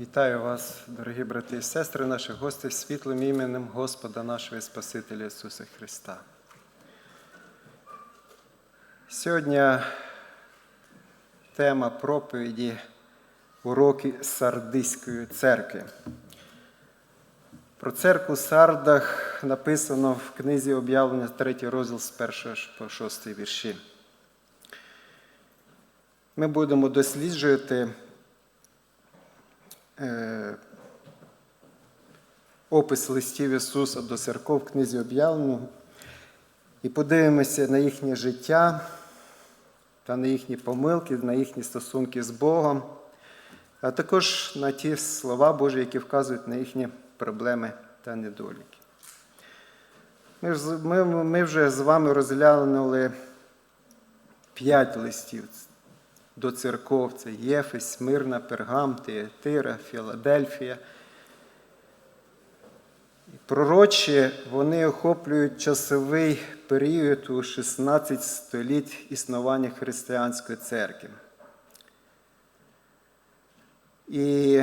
Вітаю вас, дорогі брати і сестри, наші гості, світлим іменем Господа нашого Спасителя Ісуса Христа. Сьогодні тема проповіді уроки Сардиської церкви. Про церкву Сардах написано в книзі об'явлення 3 розділ з 1 по 6 вірші. Ми будемо досліджувати опис листів Ісуса до церков в книзі об'явлення і подивимося на їхнє життя та на їхні помилки, на їхні стосунки з Богом, а також на ті слова Божі, які вказують на їхні проблеми та недоліки. Ми вже з вами розглянули п'ять листів до церков. Це Єфес, Смирна, Пергам, Тиатира, Філадельфія. Пророчі вони охоплюють часовий період у 16 століть існування християнської церкви. І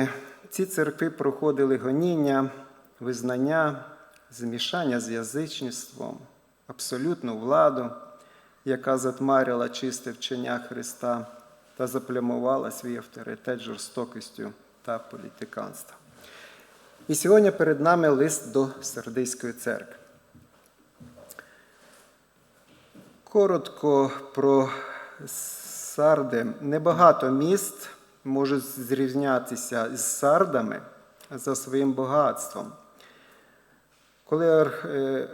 ці церкви проходили гоніння, визнання, змішання з язичництвом, абсолютну владу, яка затмарила чисте вчення Христа та заплямувала свій авторитет жорстокістю та політиканством. І сьогодні перед нами лист до Сардийської церкви. Коротко про Сарди. Небагато міст можуть зрівнятися з Сардами за своїм багатством. Коли е, е,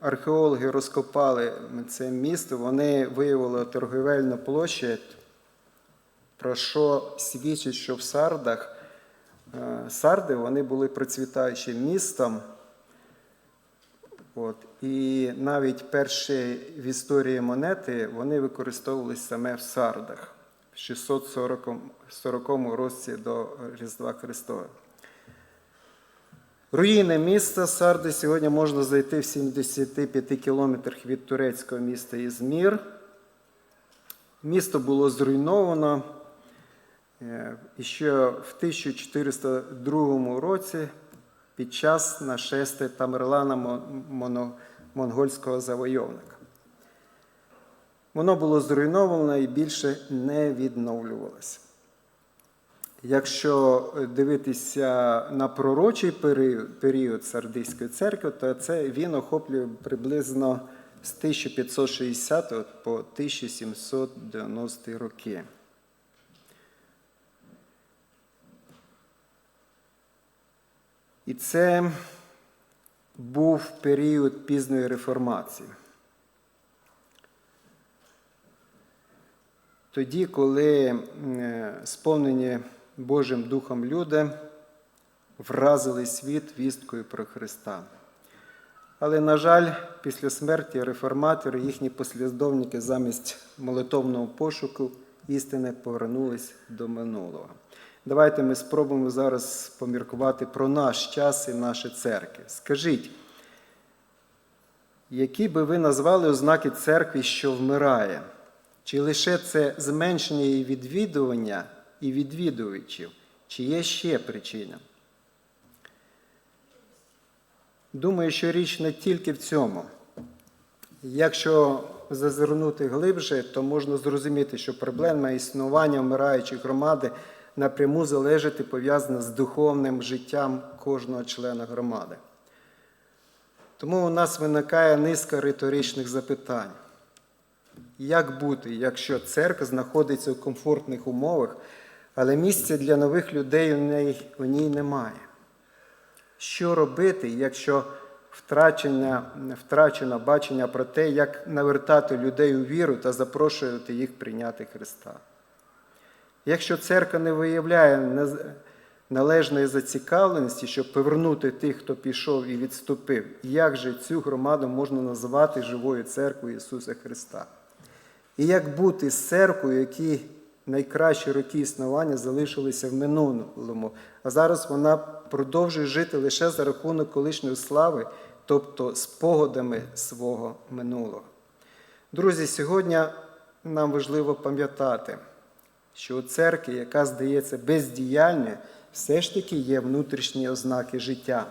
археологи розкопали це місто, вони виявили торговельну площадь, про що свідчить, що в Сардах е, Сарди вони були процвітаючим містом. От. І навіть перші в історії монети вони використовувалися саме в Сардах в 640 році до Різдва Христова. Руїни міста Сарди сьогодні можна знайти в 75 кілометрах від турецького міста Ізмір. Місто було зруйновано і ще в 1402 році під час нашестя Тамерлана монгольського завойовника. Воно було зруйновано і більше не відновлювалося. Якщо дивитися на пророчий період, Сардійської церкви, то це він охоплює приблизно з 1560 по 1790 роки. І це був період пізної реформації. Тоді, коли е, сповнені Божим Духом люди вразили світ вісткою про Христа. Але, на жаль, після смерті реформатори, їхні послідовники замість молитовного пошуку істини повернулись до минулого. Давайте ми спробуємо зараз поміркувати про наш час і наші церкви. Скажіть, які би ви назвали ознаки церкви, що вмирає? Чи лише це зменшення її відвідування і відвідувачів, чи є ще причина? Думаю, що річ не тільки в цьому. Якщо зазирнути глибше, то можна зрозуміти, що проблема існування вмираючої громади напряму залежить і пов'язана з духовним життям кожного члена громади. Тому у нас виникає низка риторичних запитань. Як бути, якщо церква знаходиться у комфортних умовах, але місця для нових людей у ній немає? Що робити, якщо втрачено бачення про те, як навертати людей у віру та запрошувати їх прийняти Христа? Якщо церква не виявляє належної зацікавленості, щоб повернути тих, хто пішов і відступив, як же цю громаду можна називати живою церквою Ісуса Христа? І як бути з церквою, які найкращі роки існування залишилися в минулому, а зараз вона продовжує жити лише за рахунок колишньої слави, тобто спогадами свого минулого. Друзі, сьогодні нам важливо пам'ятати, що у церкві, яка здається бездіяльною, все ж таки є внутрішні ознаки життя.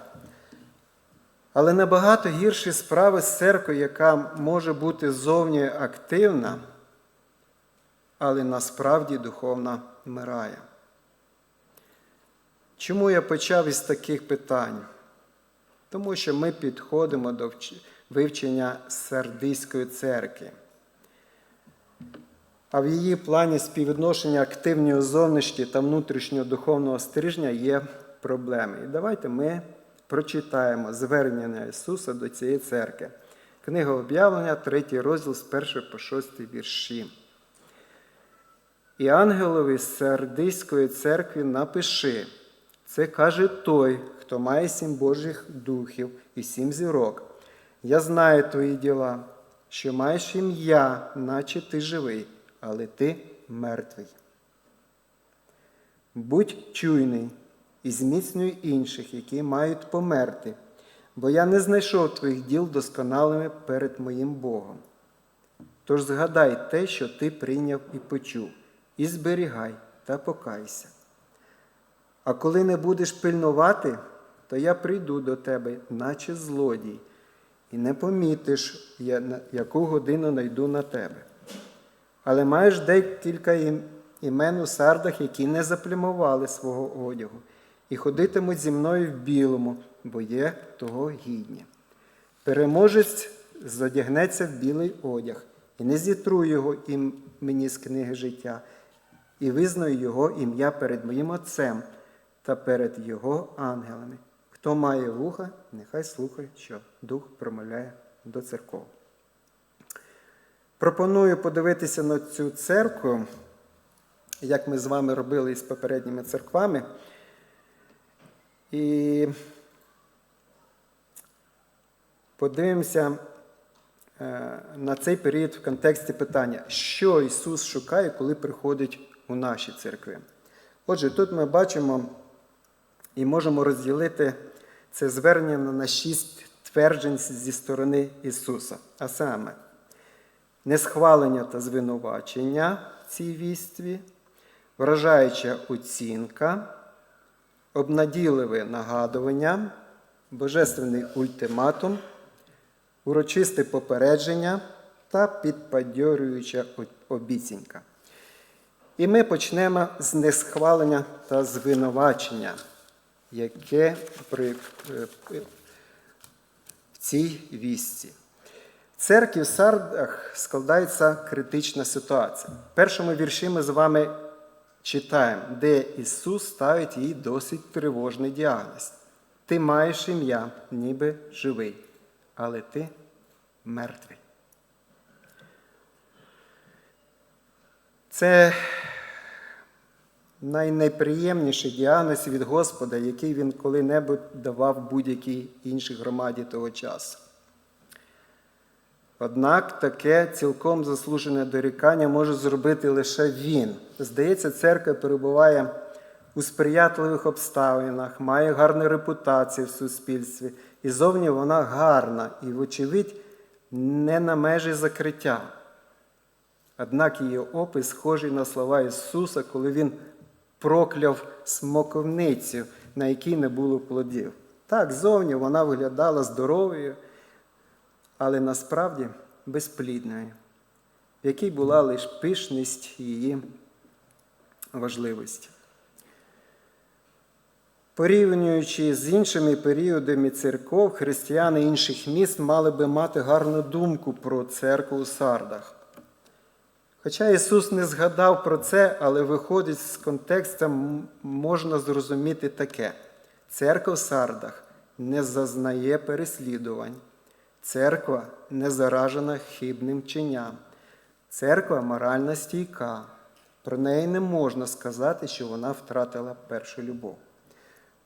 Але набагато гірші справи з церквою, яка може бути зовні активна, але насправді духовно вмирає. Чому я почав із таких питань? Тому що ми підходимо до вивчення Сардиської церкви. А в її плані співвідношення активної зовнішньої та внутрішнього духовного стрижня є проблеми. І давайте ми прочитаємо звернення Ісуса до цієї церкви. Книга об'явлення, 3 розділ з 1 по 6 вірші. І ангелові з Сардиської церкви напиши. Це каже той, хто має сім Божих духів і сім зірок. Я знаю твої діла, що маєш ім'я, наче ти живий, але ти мертвий. Будь чуйний і зміцнюй інших, які мають померти, бо я не знайшов твоїх діл досконалими перед моїм Богом. Тож згадай те, що ти прийняв і почув, і зберігай та покайся. А коли не будеш пильнувати, то я прийду до тебе, наче злодій, і не помітиш, яку годину найду на тебе. Але маєш декілька ім- імен у сардах, які не заплямували свого одягу, і ходитимуть зі мною в білому, бо є того гідні. Переможець зодягнеться в білий одяг, і не зітру його імені з книги життя, і визнаю його ім'я перед моїм Отцем та перед його ангелами. Хто має вуха, нехай слухає, що Дух промовляє до церков. Пропоную подивитися на цю церкву, як ми з вами робили із попередніми церквами. І подивимося е, на цей період в контексті питання, що Ісус шукає, коли приходить у наші церкви. Отже, тут ми бачимо і можемо розділити це звернення на шість тверджень зі сторони Ісуса. А саме, несхвалення та звинувачення в цій вістві, вражаюча оцінка, обнадійливе нагадування, божественний ультиматум, урочисте попередження та підбадьорююча обіцянка. І ми почнемо з несхвалення та звинувачення, яке при, е, в цій вісці. В церкві в Сардах складається критична ситуація. В першому вірші ми з вами читаємо, де Ісус ставить їй досить тривожний діагноз. Ти маєш ім'я, ніби живий, але ти мертвий. Це найнеприємніший діагноз від Господа, який він коли-небудь давав будь-якій іншій громаді того часу. Однак таке цілком заслужене дорікання може зробити лише він. Здається, церква перебуває у сприятливих обставинах, має гарну репутацію в суспільстві, і зовні вона гарна і, вочевидь, не на межі закриття. Однак її опис схожий на слова Ісуса, коли Він прокляв смоковницю, на якій не було плодів. Так, зовні вона виглядала здоровою, але насправді безплідною, в якій була лише пишність її важливості. Порівнюючи з іншими періодами церков, християни інших міст мали би мати гарну думку про церкву у Сардах. Хоча Ісус не згадав про це, але виходить з контексту, можна зрозуміти таке: церква в Сардах не зазнає переслідувань, церква не заражена хибним чинням, церква морально стійка. Про неї не можна сказати, що вона втратила першу любов.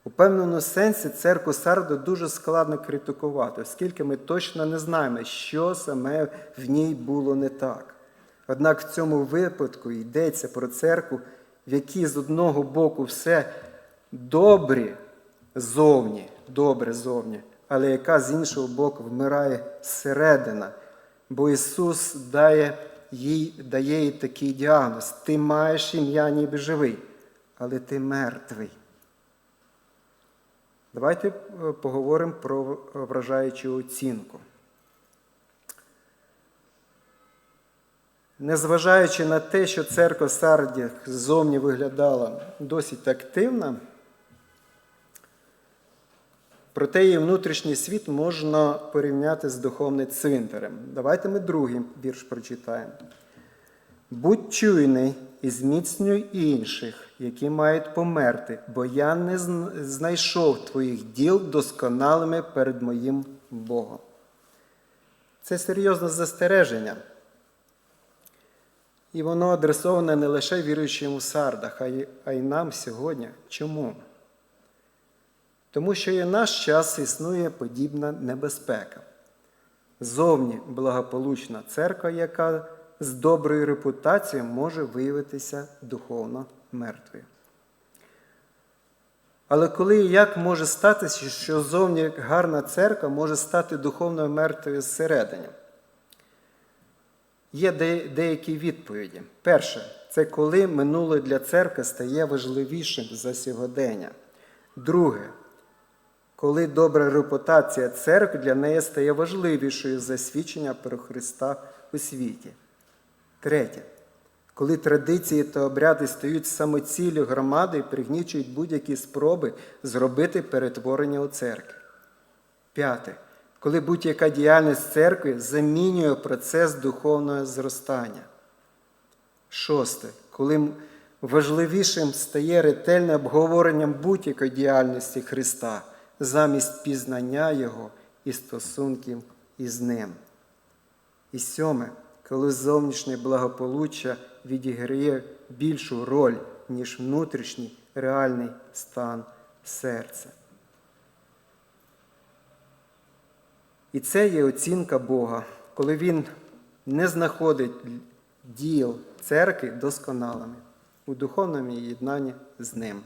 У певному сенсі церкву Сарду дуже складно критикувати, оскільки ми точно не знаємо, що саме в ній було не так. Однак в цьому випадку йдеться про церкву, в якій з одного боку все добре зовні, добре зовні, але яка з іншого боку вмирає зсередина. Бо Ісус дає їй дає їй такий діагноз: ти маєш ім'я ніби живий, але ти мертвий. Давайте е, поговоримо про вражаючу оцінку. Незважаючи на те, що церква Сардіх ззовні виглядала досить активна, проте її внутрішній світ можна порівняти з духовним цвинтарем. Давайте ми другий вірш прочитаємо. Будь чуйний і зміцнюй інших, які мають померти, бо я не знайшов твоїх діл досконалими перед моїм Богом. Це серйозне застереження. І воно адресоване не лише віруючим у сардах, а й нам сьогодні. Чому? Тому що і в наш час існує подібна небезпека. Зовні благополучна церква, яка з доброю репутацією може виявитися духовно мертвою. Але коли і як може статися, що зовні гарна церква може стати духовно мертвою зсередини? Є деякі відповіді. Перше, це коли минуле для церкви стає важливішим за сьогодення. Друге, коли добра репутація церкви для неї стає важливішою за свідчення про Христа у світі. Третє, коли традиції та обряди стають самоціллю громади і пригнічують будь-які спроби зробити перетворення у церкві. П'яте коли будь-яка діяльність церкви замінює процес духовного зростання. Шосте, коли важливішим стає ретельне обговорення будь-якої діяльності Христа замість пізнання Його і стосунків із Ним. І сьоме, коли зовнішнє благополуччя відіграє більшу роль, ніж внутрішній реальний стан серця. І це є оцінка Бога, коли Він не знаходить діл церкви досконалими у духовному єднанні з ним.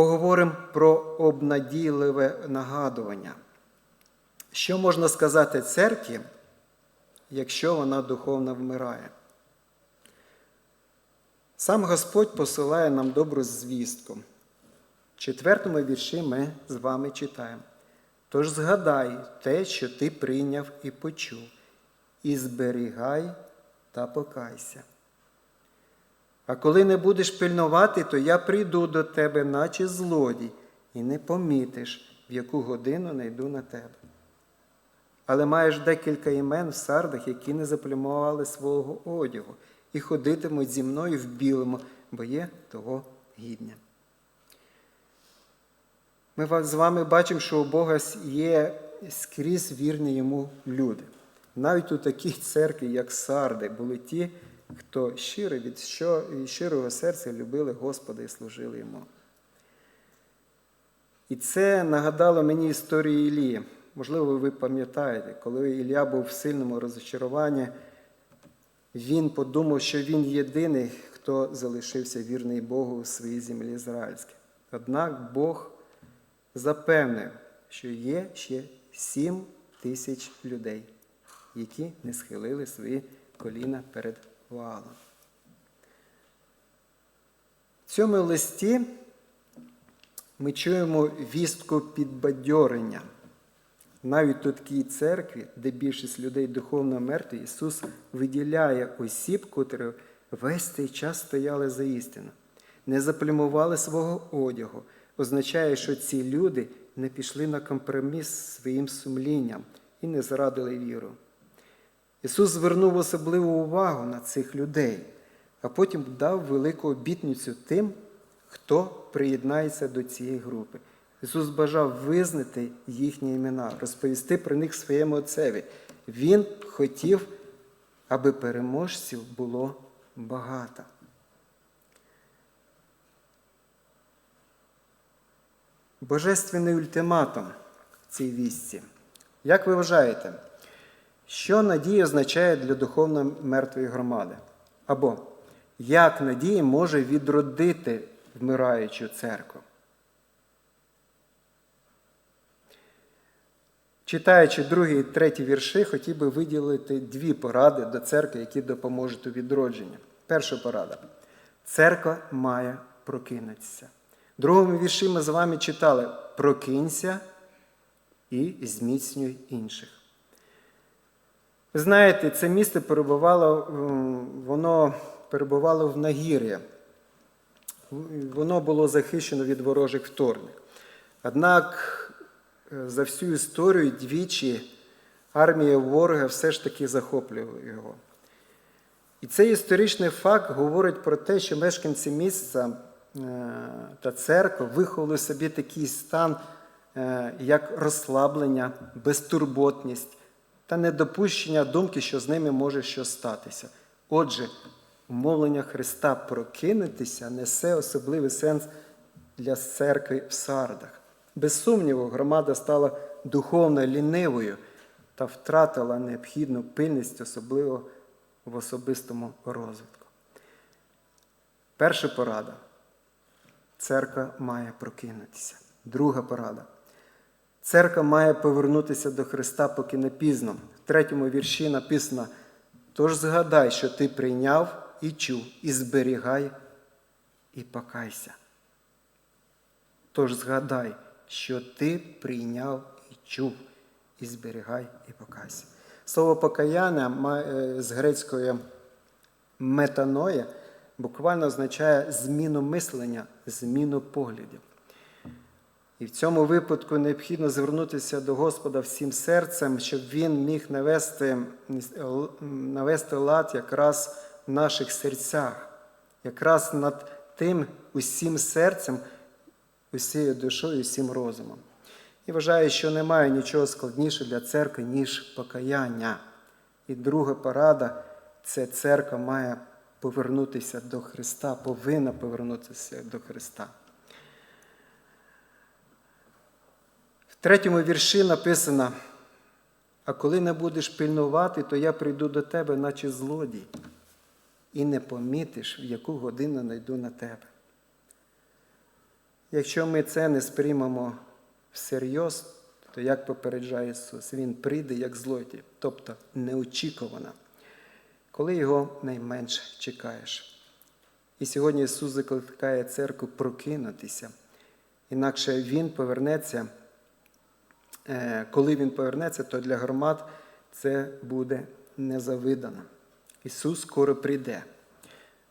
Поговоримо про обнадійливе нагадування. Що можна сказати церкві, якщо вона духовно вмирає? Сам Господь посилає нам добру звістку В четвертому вірші ми з вами читаємо. Тож згадай те, що ти прийняв і почув, і зберігай та покайся. А коли не будеш пильнувати, то я прийду до тебе, наче злодій, і не помітиш, в яку годину не йду на тебе. Але маєш декілька імен в сардах, які не заплюмували свого одягу, і ходитимуть зі мною в білому, бо є того гідня. Ми з вами бачимо, що у Бога є скрізь вірні йому люди. Навіть у такій церкві, як Сарди, були ті, хто щиро від щирого серця любили Господа і служили йому. І це нагадало мені історію Ілії. Можливо, ви пам'ятаєте, коли Ілля був в сильному розчаруванні, він подумав, що він єдиний, хто залишився вірний Богу у своїй землі ізраїльській. Однак Бог запевнив, що є ще сім тисяч людей, які не схилили свої коліна перед валом. В цьому листі ми чуємо вістку підбадьорення. Навіть у такій церкві, де більшість людей духовно мертві, Ісус виділяє осіб, котрі весь цей час стояли за істину, не заплюмували свого одягу, означає, що ці люди не пішли на компроміс з своїм сумлінням і не зрадили віру. Ісус звернув особливу увагу на цих людей, а потім дав велику обітницю тим, хто приєднається до цієї групи. Ісус бажав визнати їхні імена, розповісти про них своєму отцеві. Він хотів, аби переможців було багато. Божественний ультиматум в цій вісці. Як ви вважаєте, що надія означає для духовно мертвої громади? Або як надія може відродити вмираючу церкву? Читаючи другий і третій вірші, хотів би виділити дві поради до церкви, які допоможуть у відродженні. Перша порада. Церква має прокинутися. В другому вірші ми з вами читали прокинься і зміцнюй інших. Ви знаєте, це місто перебувало, воно перебувало в нагір'я. Воно було захищено від ворожих вторгнень. Однак е, за всю історію двічі армія ворога все ж таки захоплювала його. І цей історичний факт говорить про те, що мешканці місця е, та церква виховали собі такий стан, е, як розслаблення, безтурботність та недопущення думки, що з ними може щось статися. Отже, умовлення Христа прокинутися несе особливий сенс для церкви в Сардах. Без сумніву, громада стала духовно лінивою та втратила необхідну пильність, особливо в особистому розвитку. Перша порада. Церква має прокинутися. Друга порада. Церква має повернутися до Христа, поки не пізно. В третьому вірші написано: Тож згадай, що ти прийняв і чув, і зберігай, і покайся. Тож згадай, що ти прийняв і чув, і зберігай, і покайся. Слово покаяння е, з грецької метаноя буквально означає зміну мислення, зміну поглядів. І в цьому випадку необхідно звернутися до Господа всім серцем, щоб Він міг навести, навести лад якраз в наших серцях, якраз над тим усім серцем, усією душою, усім розумом. І вважаю, що немає нічого складнішого для церкви, ніж покаяння. І друга порада це церква має повернутися до Христа, повинна повернутися до Христа. Третьому вірші написано: а коли не будеш пильнувати, то я прийду до тебе, наче злодій, і не помітиш, в яку годину найду на тебе. Якщо ми це не сприймемо всерйоз, то як попереджає Ісус, Він прийде як злодій, тобто неочікувано, коли його найменше чекаєш. І сьогодні Ісус закликає церкву прокинутися, інакше Він повернеться. Е, коли Він повернеться, то для громад це буде незавидано. Ісус скоро прийде.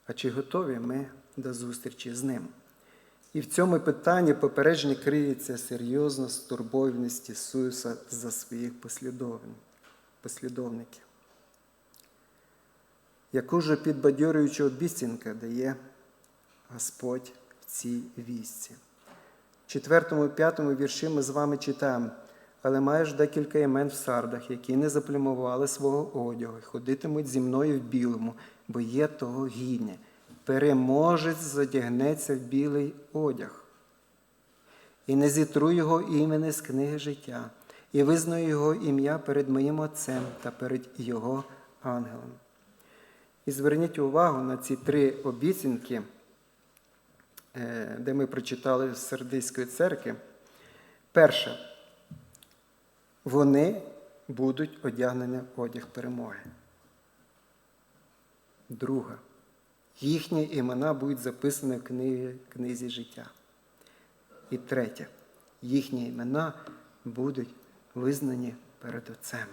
А чи готові ми до зустрічі з Ним? І в цьому питанні попередження криється серйозна стурбованість Ісуса за своїх послідовників. Яку ж підбадьорюючу обіцянка дає Господь в цій вісці? В 4 і 5 вірші ми з вами читаємо, але маєш декілька імен в сардах, які не заплямували свого одягу, і ходитимуть зі мною в білому, бо є того гідне переможець задягнеться в білий одяг. І не зітру його імені з книги життя, і визнаю його ім'я перед моїм Отцем та перед Його ангелом. І зверніть увагу на ці три обіцянки, е, де ми прочитали з Сердийської церкви. Перше, вони будуть одягнені в одяг перемоги. Друга. Їхні імена будуть записані в книгі, книзі життя. І третє, їхні імена будуть визнані перед Отцем.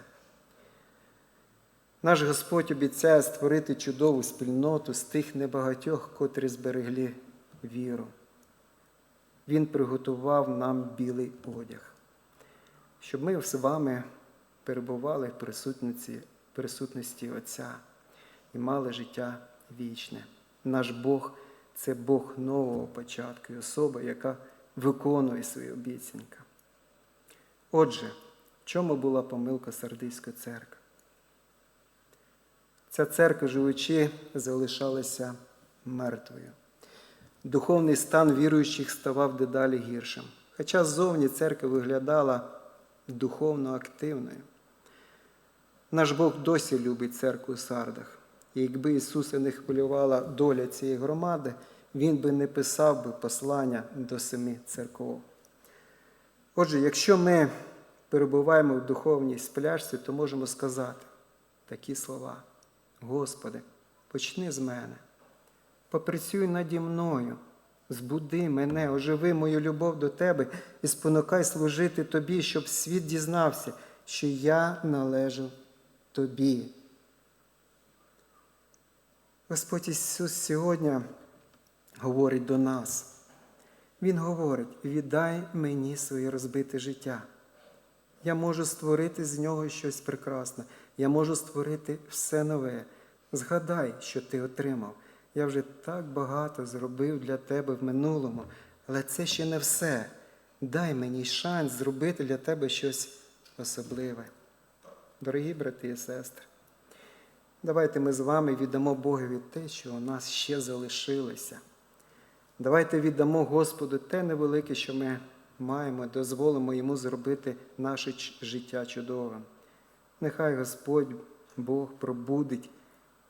Наш Господь обіцяє створити чудову спільноту з тих небагатьох, котрі зберегли віру. Він приготував нам білий одяг, щоб ми з вами перебували в присутності, присутності Отця і мали життя вічне. Наш Бог це Бог нового початку і особа, яка виконує свої обіцянки. Отже, в чому була помилка Сардийської церкви? Ця церква, живучи, залишалася мертвою. Духовний стан віруючих ставав дедалі гіршим. Хоча ззовні церква виглядала духовно активною. Наш Бог досі любить церкву у Сардах. І якби Ісуса не хвилювала доля цієї громади, Він би не писав би послання до семи церков. Отже, якщо ми перебуваємо в духовній спляшці, то можемо сказати такі слова. Господи, почни з мене, попрацюй наді мною, збуди мене, оживи мою любов до Тебе і спонукай служити Тобі, щоб світ дізнався, що я належу Тобі. Господь Ісус сьогодні говорить до нас. Він говорить: віддай мені своє розбите життя. Я можу створити з нього щось прекрасне. Я можу створити все нове. Згадай, що ти отримав. Я вже так багато зробив для тебе в минулому, але це ще не все. Дай мені шанс зробити для тебе щось особливе. Дорогі брати і сестри, давайте ми з вами віддамо Богові те, що у нас ще залишилося. Давайте віддамо Господу те невелике, що ми маємо, дозволимо Йому зробити наше життя чудовим. Нехай Господь Бог пробудить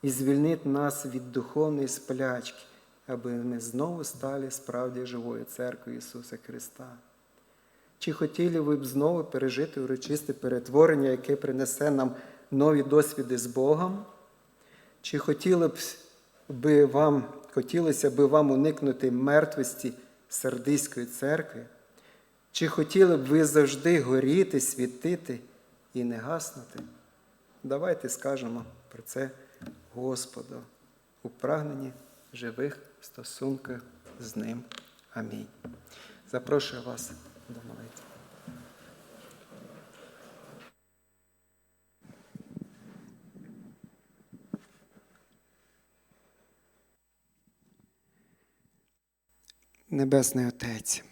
і звільнить нас від духовної сплячки, аби ми знову стали справді живою церквою Ісуса Христа. Чи хотіли ви б знову пережити урочисте перетворення, яке принесе нам нові досвіди з Богом? Чи хотіли б би вам, хотілося б вам уникнути мертвості Сардиської церкви? Чи хотіли б ви завжди горіти, світити і не гаснути? Давайте скажемо про це Господу у прагненні живих стосунках з Ним. Амінь. Запрошую вас до молитви. Небесний Отець.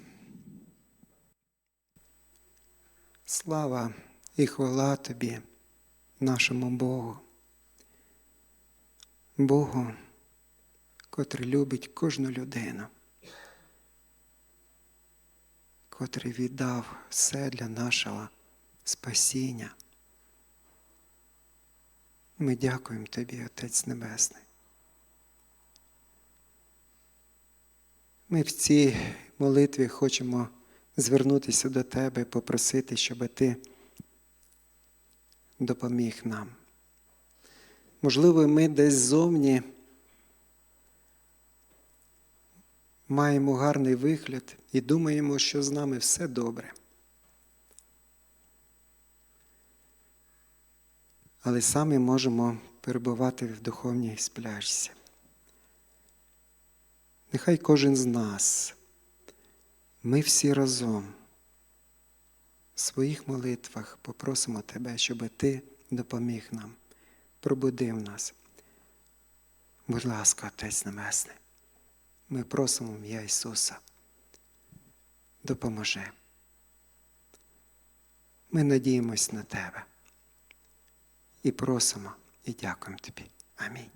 Слава і хвала Тобі, нашому Богу. Богу, котрий любить кожну людину, котрий віддав все для нашого спасіння. Ми дякуємо Тобі, Отець Небесний. Ми в цій молитві хочемо звернутися до Тебе, попросити, щоб Ти допоміг нам. Можливо, ми десь ззовні маємо гарний вигляд і думаємо, що з нами все добре. Але самі можемо перебувати в духовній спляшці. Нехай кожен з нас, ми всі разом в своїх молитвах попросимо Тебе, щоб Ти допоміг нам, пробудив нас. Будь ласка, Отець Небесний, ми просимо в ім'я Ісуса. Допоможи. Ми надіємось на Тебе і просимо і дякуємо Тобі. Амінь.